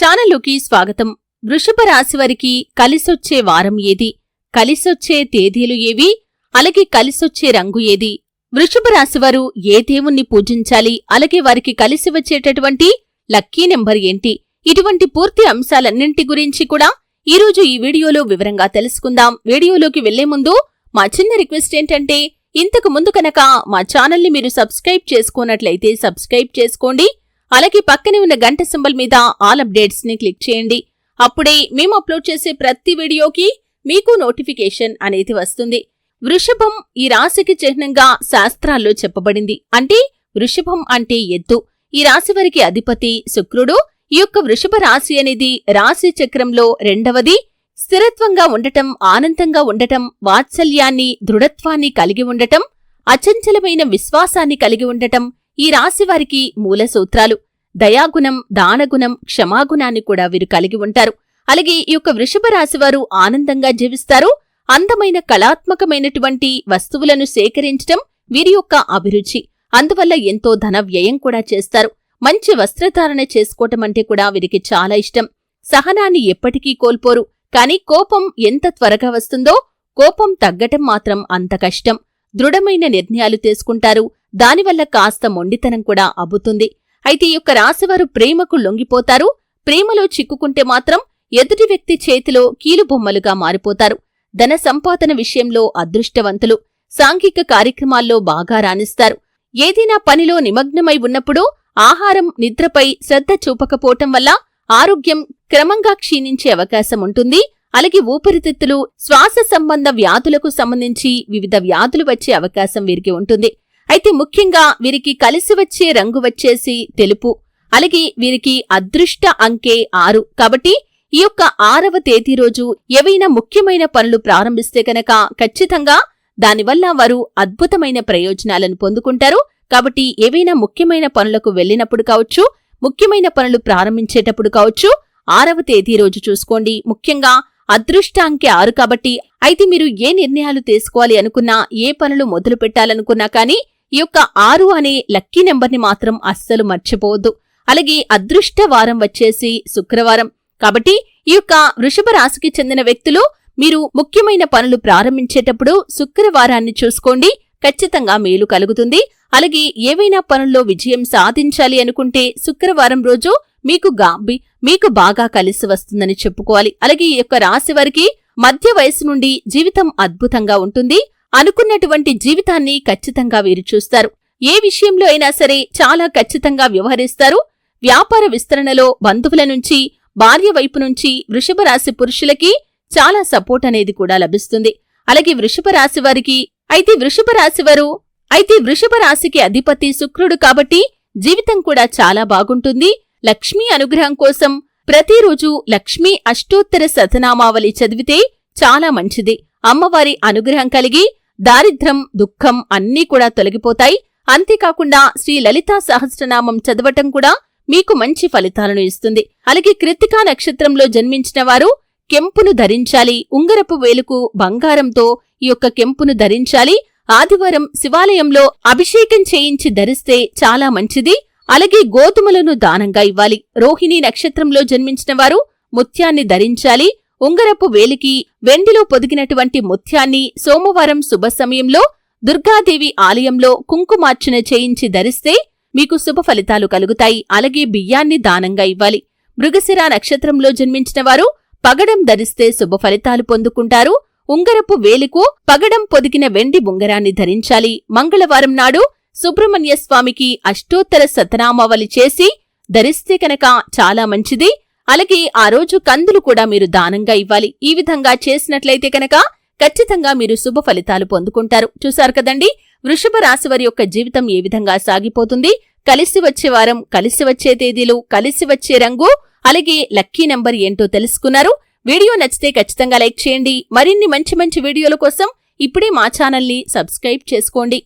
ఛానల్లోకి స్వాగతం. వృషభ రాశి వారికి కలిసొచ్చే వారం ఏది? కలిసొచ్చే తేదీలు ఏవి? అలాగే కలిసొచ్చే రంగు ఏది? వృషభ రాశివారు ఏ దేవుణ్ణి పూజించాలి? అలాగే వారికి కలిసి వచ్చేటటువంటి లక్కీ నెంబర్ ఏంటి? ఇటువంటి పూర్తి అంశాలన్నింటి గురించి కూడా ఈరోజు ఈ వీడియోలో వివరంగా తెలుసుకుందాం. వీడియోలోకి వెళ్ళే ముందు మా చిన్న రిక్వెస్ట్ ఏంటంటే ఇంతకు ముందు కనుక మా ఛానల్ని మీరు సబ్స్క్రైబ్ చేసుకోనట్లయితే సబ్స్క్రైబ్ చేసుకోండి. అలాగే పక్కనే ఉన్న గంట సింబల్ మీద ఆల్ అప్డేట్స్ని క్లిక్ చేయండి. అప్పుడే మేము అప్లోడ్ చేసే ప్రతి వీడియోకి మీకు నోటిఫికేషన్ అనేది వస్తుంది. వృషభం ఈ రాశికి చిహ్నంగా శాస్త్రాల్లో చెప్పబడింది. అంటే వృషభం అంటే ఎత్తు ఈ రాశి వారికి అధిపతి శుక్రుడు. ఈ యొక్క వృషభ రాశి అనేది రాశి చక్రంలో రెండవది. స్థిరత్వంగా ఉండటం ఆనందంగా ఉండటం వాత్సల్యాన్ని దృఢత్వాన్ని కలిగి ఉండటం అచంచలమైన విశ్వాసాన్ని కలిగి ఉండటం ఈ రాశి వారికి మూల సూత్రాలు. దయాగుణం దానగుణం క్షమాగుణాన్ని కూడా వీరు కలిగి ఉంటారు. అలాగే ఈ యొక్క వృషభ రాశివారు ఆనందంగా జీవిస్తారు. అందమైన కళాత్మకమైనటువంటి వస్తువులను సేకరించటం వీరి యొక్క అభిరుచి. అందువల్ల ఎంతో ధన వ్యయం కూడా చేస్తారు. మంచి వస్త్రధారణ చేసుకోవటం అంటే కూడా వీరికి చాలా ఇష్టం. సహనాన్ని ఎప్పటికీ కోల్పోరు. కాని కోపం ఎంత త్వరగా వస్తుందో కోపం తగ్గటం మాత్రం అంత కష్టం. దృఢమైన నిర్ణయాలు తీసుకుంటారు. దానివల్ల కాస్త మొండితనం కూడా అబ్బుతుంది. అయితే ఈ యొక్క రాశివారు ప్రేమకు లొంగిపోతారు. ప్రేమలో చిక్కుకుంటే మాత్రం ఎదుటి వ్యక్తి చేతిలో కీలుబొమ్మలుగా మారిపోతారు. ధన సంపాదన విషయంలో అదృష్టవంతులు. సాంఘిక కార్యక్రమాల్లో బాగా రాణిస్తారు. ఏదైనా పనిలో నిమగ్నమై ఉన్నప్పుడు ఆహారం నిద్రపై శ్రద్ధ చూపకపోవటం వల్ల ఆరోగ్యం క్రమంగా క్షీణించే అవకాశం ఉంటుంది. అలాగే ఊపిరితిత్తులు శ్వాస సంబంధ వ్యాధులకు సంబంధించి వివిధ వ్యాధులు వచ్చే అవకాశం వీరికి ఉంటుంది. అయితే ముఖ్యంగా వీరికి కలిసి వచ్చే రంగు వచ్చేసి తెలుపు. అలాగే వీరికి అదృష్ట అంకే ఆరు. కాబట్టి ఈ యొక్క ఆరవ తేదీ రోజు ఏవైనా ముఖ్యమైన పనులు ప్రారంభిస్తే కనుక ఖచ్చితంగా దానివల్ల వారు అద్భుతమైన ప్రయోజనాలను పొందుకుంటారు. కాబట్టి ఏవైనా ముఖ్యమైన పనులకు వెళ్ళినప్పుడు కావచ్చు ముఖ్యమైన పనులు ప్రారంభించేటప్పుడు కావచ్చు ఆరవ తేదీ రోజు చూసుకోండి. ముఖ్యంగా అదృష్టాంకి ఆరు కాబట్టి అయితే మీరు ఏ నిర్ణయాలు తీసుకోవాలి అనుకున్నా ఏ పనులు మొదలు పెట్టాలనుకున్నా కానీ ఈ యొక్క ఆరు అనే లక్కీ నెంబర్ని మాత్రం అస్సలు మర్చిపోవద్దు. అలాగే అదృష్ట వారం వచ్చేసి శుక్రవారం. కాబట్టి ఈ యొక్క వృషభ రాశికి చెందిన వ్యక్తులు మీరు ముఖ్యమైన పనులు ప్రారంభించేటప్పుడు శుక్రవారాన్ని చూసుకోండి. ఖచ్చితంగా మేలు కలుగుతుంది. అలాగే ఏవైనా పనుల్లో విజయం సాధించాలి అనుకుంటే శుక్రవారం రోజు మీకు గాంబి మీకు బాగా కలిసి వస్తుందని చెప్పుకోవాలి. అలాగే ఈ యొక్క రాశి వారికి మధ్య వయసు నుండి జీవితం అద్భుతంగా ఉంటుంది. అనుకున్నటువంటి జీవితాన్ని ఖచ్చితంగా వీరు చూస్తారు. ఏ విషయంలో అయినా సరే చాలా ఖచ్చితంగా వ్యవహరిస్తారు. వ్యాపార విస్తరణలో బంధువుల నుంచి భార్య వైపు నుంచి వృషభ రాశి పురుషులకి చాలా సపోర్ట్ అనేది కూడా లభిస్తుంది. అలాగే వృషభ రాశి వారికి అయితే వృషభ రాశి వారు అయితే వృషభ రాశికి అధిపతి శుక్రుడు కాబట్టి జీవితం కూడా చాలా బాగుంటుంది. లక్ష్మీ అనుగ్రహం కోసం ప్రతిరోజు లక్ష్మీ అష్టోత్తర శతనామావళి చదివితే చాలా మంచిది. అమ్మవారి అనుగ్రహం కలిగి దారిద్ర్యం దుఃఖం అన్నీ కూడా తొలగిపోతాయి. అంతేకాకుండా శ్రీ లలితా సహస్రనామం చదవటం కూడా మీకు మంచి ఫలితాలను ఇస్తుంది. అలాగే కృత్తికా నక్షత్రంలో జన్మించిన వారు కెంపును ధరించాలి. ఉంగరపు వేలుకు బంగారంతో ఈ యొక్క కెంపును ధరించాలి. ఆదివారం శివాలయంలో అభిషేకం చేయించి ధరిస్తే చాలా మంచిది. అలాగే గోధుమలను దానంగా ఇవ్వాలి. రోహిణి నక్షత్రంలో జన్మించిన వారు ముత్యాన్ని ధరించాలి. ఉంగరపు వేలికి వెండిలో పొదిగినటువంటి ముత్యాన్ని సోమవారం శుభ సమయంలో దుర్గాదేవి ఆలయంలో కుంకుమార్చన చేయించి ధరిస్తే మీకు శుభ ఫలితాలు కలుగుతాయి. అలాగే బియ్యాన్ని దానంగా ఇవ్వాలి. మృగశిర నక్షత్రంలో జన్మించిన వారు పగడం ధరిస్తే శుభ ఫలితాలు పొందుకుంటారు. ఉంగరపు వేలుకు పగడం పొదిగిన వెండి ఉంగరాన్ని ధరించాలి. మంగళవారం నాడు సుబ్రహ్మణ్య స్వామికి అష్టోత్తర సతనామావళి చేసి ధరిస్తే కనుక చాలా మంచిది. అలాగే ఆ రోజు కందులు కూడా మీరు దానంగా ఇవ్వాలి. ఈ విధంగా చేసినట్లయితే కనుక ఖచ్చితంగా మీరు శుభ ఫలితాలు పొందుకుంటారు. చూశారు కదండి? వృషభ రాశి వారి యొక్క జీవితం ఏ విధంగా సాగిపోతుంది? కలిసి వచ్చే వారం కలిసి వచ్చే తేదీలు కలిసి వచ్చే రంగు అలాగే లక్కీ నెంబర్ ఏంటో తెలుసుకున్నారు. వీడియో నచ్చితే ఖచ్చితంగా లైక్ చేయండి. మరిన్ని మంచి మంచి వీడియోల కోసం ఇప్పుడే మా ఛానల్ని సబ్స్క్రైబ్ చేసుకోండి.